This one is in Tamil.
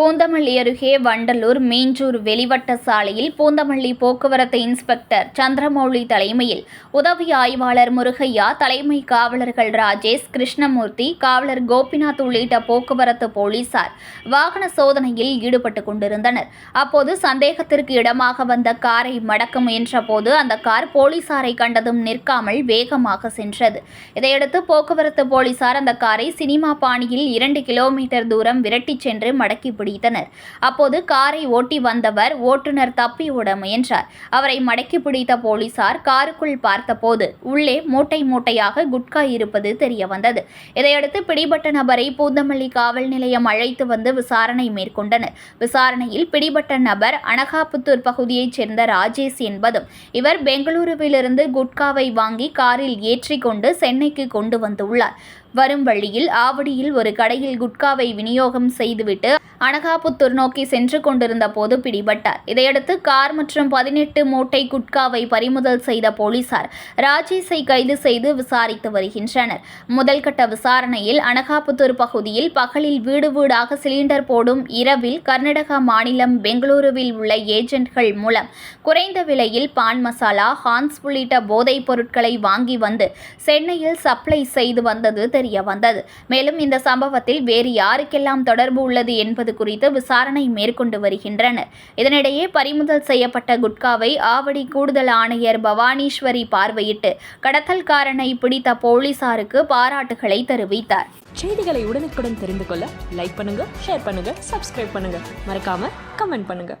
பூந்தமல்லி அருகே வண்டலூர் மீஞ்சூர் வெளிவட்ட சாலையில் பூந்தமல்லி போக்குவரத்து இன்ஸ்பெக்டர் சந்திரமௌலி தலைமையில் உதவி ஆய்வாளர் முருகையா தலைமை காவலர்கள் ராஜேஷ் கிருஷ்ணமூர்த்தி காவலர் கோபிநாத் உள்ளிட்ட போக்குவரத்து போலீசார் வாகன சோதனையில் ஈடுபட்டு கொண்டிருந்தனர். அப்போது சந்தேகத்திற்கு இடமாக வந்த காரை மடக்க முயன்றபோது அந்த கார் போலீசாரை கண்டதும் நிற்காமல் வேகமாக சென்றது. இதையடுத்து போக்குவரத்து போலீசார் அந்த காரை சினிமா பாணியில் இரண்டு கிலோமீட்டர் தூரம் விரட்டிச் சென்று மடக்கி பிடித்தனர். அப்போது காரை ஓட்டி வந்தவர் ஓட்டுநர் தப்பி ஓட முயன்றார். அவரை மடக்கி பிடித்த போலீசார் காருக்குள் பார்த்தபோது உள்ளே மூட்டை மூட்டையாக குட்கா இருப்பது தெரிய வந்தது. இதையடுத்து பிடிபட்ட நபரை பூந்தமல்லி காவல் நிலையம் அழைத்து வந்து விசாரணை மேற்கொண்டனர். விசாரணையில் பிடிபட்ட நபர் அனகாபுத்தூர் பகுதியைச் சேர்ந்த ராஜேஷ் என்பதும் இவர் பெங்களூருவிலிருந்து குட்காவை வாங்கி காரில் ஏற்றிக்கொண்டு சென்னைக்கு கொண்டு வந்துள்ளார். வரும் வழியில் ஆவடியில் ஒரு கடையில் குட்காவை விநியோகம் செய்துவிட்டு அனகாபுத்தூர் நோக்கி சென்று கொண்டிருந்த போது பிடிபட்டார். இதையடுத்து கார் மற்றும் பதினெட்டு மூட்டை குட்காவை பறிமுதல் செய்த போலீசார் ராஜேஷை கைது செய்து விசாரித்து வருகின்றனர். முதல்கட்ட விசாரணையில் அனகாபுத்தூர் பகுதியில் பகலில் வீடு வீடாக சிலிண்டர் போடும் இரவில் கர்நாடகா மாநிலம் பெங்களூருவில் உள்ள ஏஜென்ட்கள் மூலம் குறைந்த விலையில் பான் மசாலா ஹான்ஸ் உள்ளிட்ட போதைப் பொருட்களை வாங்கி வந்து சென்னையில் சப்ளை செய்து வந்தது தெரிய வந்தது மேலும் இந்த சம்பவத்தில் வேறு யாருக்கெல்லாம் தொடர்பு உள்ளது என்பது என்பது குறித்து விசாரணை மேற்கொண்டு வருகின்றனர். இதனிடையே பறிமுதல் செய்யப்பட்ட குட்காவை ஆவடி கூடுதல் ஆணையர் பவானீஸ்வரி பார்வையிட்டு கடத்தல்காரனை பிடித்த போலீசாருக்கு பாராட்டுகளை தெரிவித்தார். செய்திகளை உடனுக்குடன் தெரிந்து கொள்ள லைக் பண்ணுங்க ஷேர் பண்ணுங்க சப்ஸ்கிரைப் பண்ணுங்க. மறக்காம கமெண்ட் பண்ணுங்க.